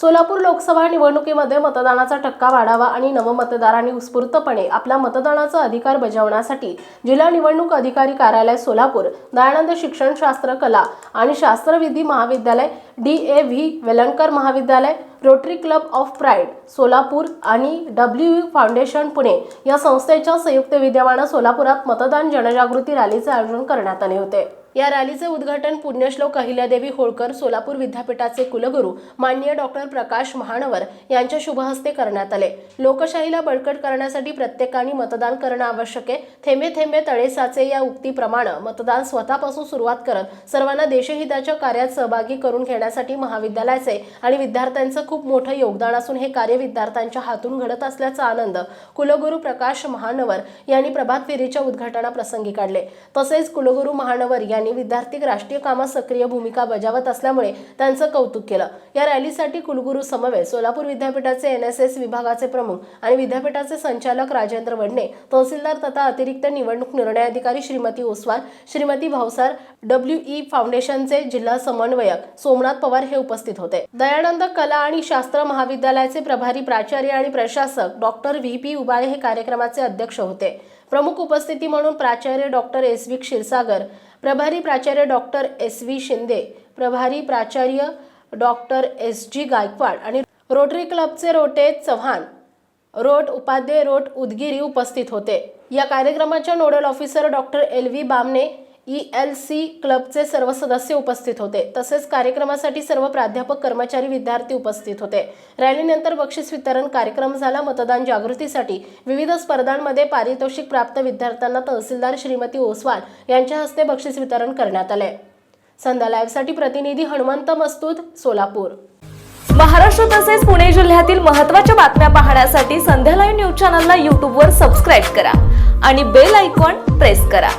सोलापूर लोकसभा निवडणुकीमध्ये मतदानाचा टक्का वाढावा आणि नवमतदारांनी उत्स्फूर्तपणे आपला मतदानाचा अधिकार बजावण्यासाठी जिल्हा निवडणूक अधिकारी कार्यालय सोलापूर दयानंद शिक्षणशास्त्र कला आणि शास्त्रविधी महाविद्यालय डी ए व्ही वेलणकर महाविद्यालय rotary club of pride Solapur आणि डब्ल्यू यू फाउंडेशन पुणे या संस्थेच्या संयुक्त विद्यमानं सोलापुरात मतदान जनजागृती रॅलीचे आयोजन करण्यात आले होते. या रॅलीचे उद्घाटन पुण्यश्लोक अहिल्यादेवी होळकर सोलापूर विद्यापीठाचे कुलगुरू माननीय डॉक्टर प्रकाश महानवर यांच्या शुभहस्ते करण्यात आले. लोकशाहीला बळकट करण्यासाठी प्रत्येकाने मतदान करणं आवश्यक आहे. थेंबे थेंबे तळे साचे या उक्तीप्रमाणे मतदान स्वतःपासून सुरुवात करत सर्वांना देशहिताच्या कार्यात सहभागी करून घेण्यासाठी महाविद्यालयाचे आणि विद्यार्थ्यांचं खूप मोठं योगदान असून हे कार्य विद्यार्थ्यांच्या हातून घडत असल्याचा आनंद कुलगुरू प्रकाश महानवर यांनी प्रभात फेरीच्या उद्घाटनाप्रसंगी काढले. तसेच कुलगुरू महानवर यांनी विद्यार्थी राष्ट्रीय कामात सक्रिय भूमिका बजावत असल्यामुळे त्यांचं कौतुक केलं. या रॅलीसाठी कुल कुलगुरू समवेत सोलापूर विद्यापीठाचे एन एस एस विभागाचे प्रमुख आणि विद्यापीठाचे संचालक राजेंद्र वडणे तहसीलदार तथा अतिरिक्त निवडणूक निर्णय अधिकारी श्रीमती ओसवाल श्रीमती भावसार डब्ल्यू ई फाउंडेशनचे जिल्हा समन्वयक सोमनाथ पवार हे उपस्थित होते. दयानंद कला आणि शास्त्र महाविद्यालयाचे प्रभारी प्राचार्य आणि प्रशासक डॉक्टर व्ही पी उबाळे हे कार्यक्रमाचे अध्यक्ष होते. प्रमुख उपस्थिती म्हणून प्राचार्य डॉक्टर एस व्ही क्षीरसागर प्रभारी प्राचार्य डॉक्टर एस व्ही शिंदे प्रभारी प्राचार्य डॉक्टर एस जी गायकवाड आणि रोटरी क्लबचे रोटे चव्हाण. रोट उपाध्ये रोट उदगिरी उपस्थित होते. या कार्यक्रमाच्या nodal officer doctor L V Bamne E L C क्लबचे सर्व सदस्य उपस्थित होते. तसेच कार्यक्रमासाठी सर्व प्राध्यापक कर्मचारी विद्यार्थी उपस्थित होते. रॅलीनंतर बक्षीस वितरण कार्यक्रम झाला. मतदान जागृतीसाठी विविध स्पर्धांमध्ये पारितोषिक प्राप्त विद्यार्थ्यांना तहसीलदार श्रीमती ओसवाल यांच्या हस्ते बक्षीस वितरण करण्यात आले. संध्या लाईव्हसाठी प्रतिनिधी हनुमंत मस्तूद सोलापूर. महाराष्ट्र तसेच पुणे जिल्ह्यातील महत्त्वाच्या बातम्या पाहण्यासाठी संध्या लाईव्ह न्यूज चॅनलला यूट्यूबवर सबस्क्राईब करा आणि बेल आयकॉन प्रेस करा.